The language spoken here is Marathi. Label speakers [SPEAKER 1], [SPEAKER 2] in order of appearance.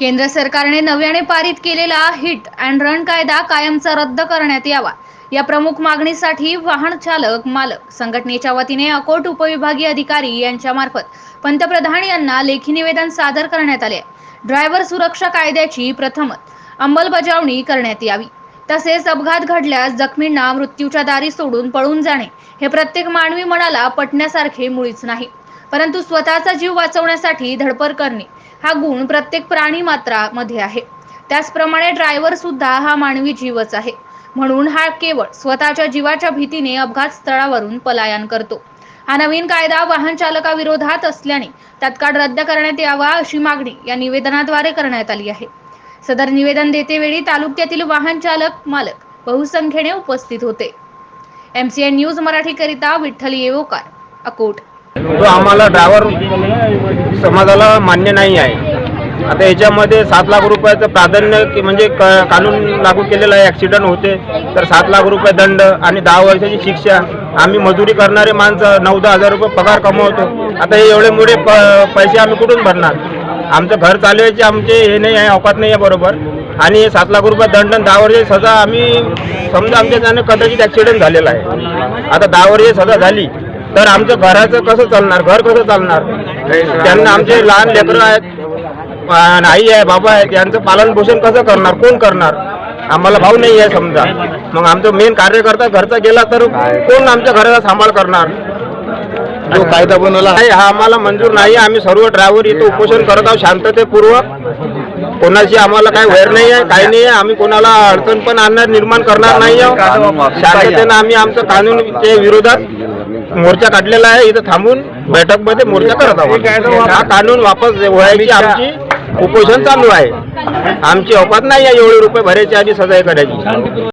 [SPEAKER 1] केंद्र सरकारने नव्याने पारित केलेला हिट अँड रन कायदा कायमचा रद्द करण्यात यावा. या प्रमुख मागणीसाठी वाहन चालक मालक संघटनेच्या वतीने अकोट उपविभागीय अधिकारी यांच्या मार्फत पंतप्रधान यांना लेखी निवेदन सादर करण्यात आले. ड्रायव्हर सुरक्षा कायद्याची प्रथमच अंमलबजावणी करण्यात यावी. तसेच अपघात घडल्यास जखमींना मृत्यूच्या दारी सोडून पळून जाणे हे प्रत्येक मानवी मनाला पटण्यासारखे मुळीच नाही. परंतु स्वतःचा जीव वाचवण्यासाठी धडपड करणे हा गुण प्रत्येक प्राणी मात्रामध्ये आहे. त्याचप्रमाणे ड्रायव्हर सुद्धा हा मानवी जीवच आहे. म्हणून हा केवळ स्वतःच्या जीवाच्या भीतीने अपघात स्थळावरून पलायन करतो. हा नवीन कायदा वाहन चालकाविरोधात असल्याने तत्काळ रद्द करण्यात यावा अशी मागणी या निवेदनाद्वारे करण्यात आली आहे. सदर निवेदन देतेवेळी तालुक्यातील वाहन चालक मालक बहुसंख्येने उपस्थित होते. एमसीएन न्यूज मराठीकरिता विठ्ठल येवोकार अकोट.
[SPEAKER 2] तो आम्हाला ड्रायव्हर समाजाला मान्य नाही आहे. आता याच्यामध्ये सात लाख रुपयाचं प्राधान्य की म्हणजे क- कानून लागू केलेलं आहे. ॲक्सिडंट होते तर सात लाख रुपये दंड आणि दहा वर्षाची शिक्षा. आम्ही मजुरी करणारे माणसं नऊ दहा हजार रुपये पगार कमवतो. आता हे एवढे मोठे प पैसे आम्ही कुठून भरणार? आमचं घर चालवायचे आमचे हे नाही आहे अवकात नाही आहे बरोबर. आणि सात लाख रुपये दंड आणि दहा वर्षाची सजा आम्ही समजा आमच्या त्यानं कदाचित ॲक्सिडेंट झालेला आहे. आता दहा वर्षाची सजा झाली तर आमचं घराचं कसं चालणार? घर कसं चालणार? त्यांना आमचे लहान लेकरं आहेत आई आहे बाबा आहे यांचं पालन पोषण कसं करणार? कोण करणार? आम्हाला भाऊ नाही आहे समजा. मग आमचं मेन कार्यकर्ता घरचा गेला तर कोण आमच्या घराचा सांभाळ करणार?
[SPEAKER 3] जो कायदा बनवला.
[SPEAKER 2] नाही हा आम्हाला मंजूर नाही. आम्ही सर्व ड्रायव्हर इथं उपोषण करत आहोत शांततेपूर्वक. कोणाची आम्हाला काय वैर नाही आहे काही नाही आहे. आम्ही कोणाला अडचण पण आणणार निर्माण करणार नाही आहोत. शांततेनं आम्ही आमचं कानूनच्या विरोधात मोर्चा काढलेला आहे इथं थांबून बैठकमध्ये मोर्चा करत आहोत. हा कानून वापस व्हायची आमची उपोषण चालू आहे. आमची औकात नाही आहे एवढे रुपये भरायची आणि सजाई करायची.